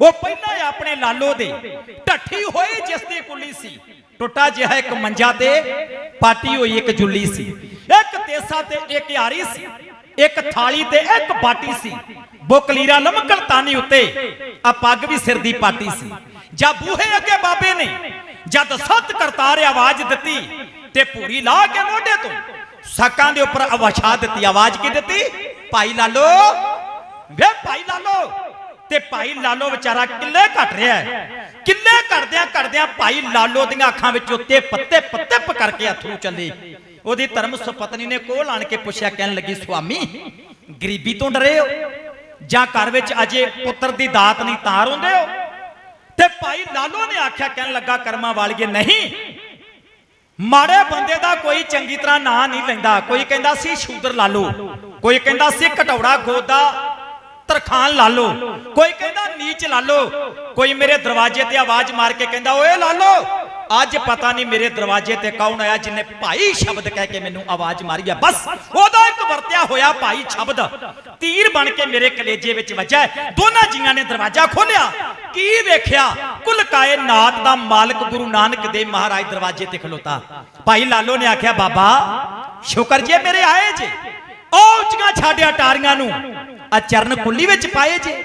ਉਹ ਪਹਿਲਾਂ ਆਪਣੇ ਲਾਲੋ ਦੇ ਢੱਠੀ ਹੋਈ ਜਿਸ ਦੀ ਕੁੱਲੀ ਸੀ। ਟੁੱਟਾ ਜਿਹਾ ਇੱਕ ਮੰਜਾ ਤੇ ਪਾਟੀ ਹੋਈ ਇੱਕ ਜੁੱਲੀ ਸੀ। ਇੱਕ ਤੇਸਾ ਤੇ ਇੱਕ ਯਾਰੀ ਸੀ। ਇੱਕ ਥਾਲੀ ਤੇ ਇੱਕ ਬਾਟੀ ਸੀ। ਬੋਕਲੀਰਾ ਲਮਕਲ ਤਾਨੀ ਉੱਤੇ ਆ ਪੱਗ ਵੀ ਸਿਰ ਦੀ ਪਾਟੀ ਸੀ। ਜਾਂ ਬੂਹੇ ਅੱਗੇ ਬਾਬੇ ਨੇ ਜਦ ਸੱਤ ਕਰਤਾਰ ਆਵਾਜ਼ ਦਿੱਤੀ ਤੇ ਪੂਰੀ ਲਾ ਕੇ ਮੋਢੇ ਤੋਂ। ਸਾਕਾਂ ਦੇ ਉੱਪਰ ਆਵਾਸ਼ਾ ਦਿੱਤੀ। ਆਵਾਜ਼ ਕੀ ਦਿੱਤੀ? ਭਾਈ ਲਾਲੋ ਤੇ ਭਾਈ ਲਾਲੋ ਵਿਚਾਰਾ ਕਿੱਲੇ ਘਟ ਰਿਹਾ ਹੈ। ਕਿੱਲੇ ਘਟਦਿਆਂ ਘਟਦਿਆਂ ਭਾਈ ਲਾਲੋ ਦੀਆਂ ਅੱਖਾਂ ਵਿੱਚ ਉੱਤੇ ਪੱਤੇ ਪੱਤੇ ਕਰਕੇ ਅਥਰੂ ਚੱਲੇ ਉਹਦੀ ਧਰਮ ਸੁਪਤਨੀ ਨੇ ਕੋਲ ਆਣ ਕੇ ਪੁੱਛਿਆ, ਕਹਿਣ ਲੱਗੀ, ਸੁਆਮੀ, ਗਰੀਬੀ ਤੋਂ ਡਰੇ ਹੋ? ਜਾਂ ਘਰ ਵਿੱਚ ਅਜੇ ਪੁੱਤਰ ਦੀ ਦਾਤ ਨਹੀਂ ਤਾਂ ਰੋਂਦੇ ਹੋ? ਤੇ ਭਾਈ ਲਾਲੋ ਨੇ ਆਖਿਆ, ਕਹਿਣ ਲੱਗਾ, ਕਰਮਾਂ ਵਾਲੀਏ ਨਹੀਂ। ਮਾੜੇ ਬੰਦੇ ਦਾ ਕੋਈ ਚੰਗੀ ਤਰ੍ਹਾਂ ਨਾਂ ਨਹੀਂ ਲੈਂਦਾ। ਕੋਈ ਕਹਿੰਦਾ ਸੀ ਸ਼ੂਦਰ ਲਾਲੋ, ਕੋਈ ਕਹਿੰਦਾ ਸੀ ਘਟੌੜਾ ਗੋਦਾ ਤਰਖਾਨ ਲਾਲੋ ਕੋਈ ਕਹਿੰਦਾ ਨੀਚ ਲਾਲੋ ਕੋਈ ਮੇਰੇ ਦਰਵਾਜ਼ੇ ਤੇ ਆਵਾਜ਼ ਮਾਰ ਕੇ ਕਹਿੰਦਾ, ਓਏ ਲਾਲੋ ਅੱਜ ਪਤਾ ਨਹੀਂ ਮੇਰੇ ਦਰਵਾਜ਼ੇ ਤੇ ਕੌਣ ਆਇਆ ਜਿਨੇ ਭਾਈ ਸ਼ਬਦ ਕਹਿ ਕੇ ਮੈਨੂੰ ਆਵਾਜ਼ ਮਾਰੀ ਆ। ਬਸ, ਉਹਦਾ ਇੱਕ ਵਰਤਿਆ ਹੋਇਆ ਭਾਈ ਸ਼ਬਦ। ਤੀਰ ਬਣ ਕੇ ਮੇਰੇ ਕਲੇਜੇ ਵਿੱਚ ਵੱਜਾ ਦੋਨਾਂ ਜੀਆਂ ਨੇ ਦਰਵਾਜ਼ਾ ਖੋਲਿਆ ਕੀ ਵੇਖਿਆ? ਕੁੱਲ ਕਾਇਨਾਤ ਦਾ ਮਾਲਕ ਗੁਰੂ ਨਾਨਕ ਦੇਵ ਮਹਾਰਾਜ ਦਰਵਾਜ਼ੇ ਤੇ ਖਲੋਤਾ। ਭਾਈ ਲਾਲੋ ਨੇ ਆਖਿਆ, ਬਾਬਾ, ਸ਼ੁਕਰ ਜੇ ਮੇਰੇ ਆਏ ਜੇ। ਉਹ ਉੱਚੀਆਂ ਛਾੜਿਆ ਟਾਰੀਆਂ ਨੂੰ। ਆ ਚਰਨ ਕੁੱਲੀ ਵਿੱਚ ਪਾਏ ਜੇ।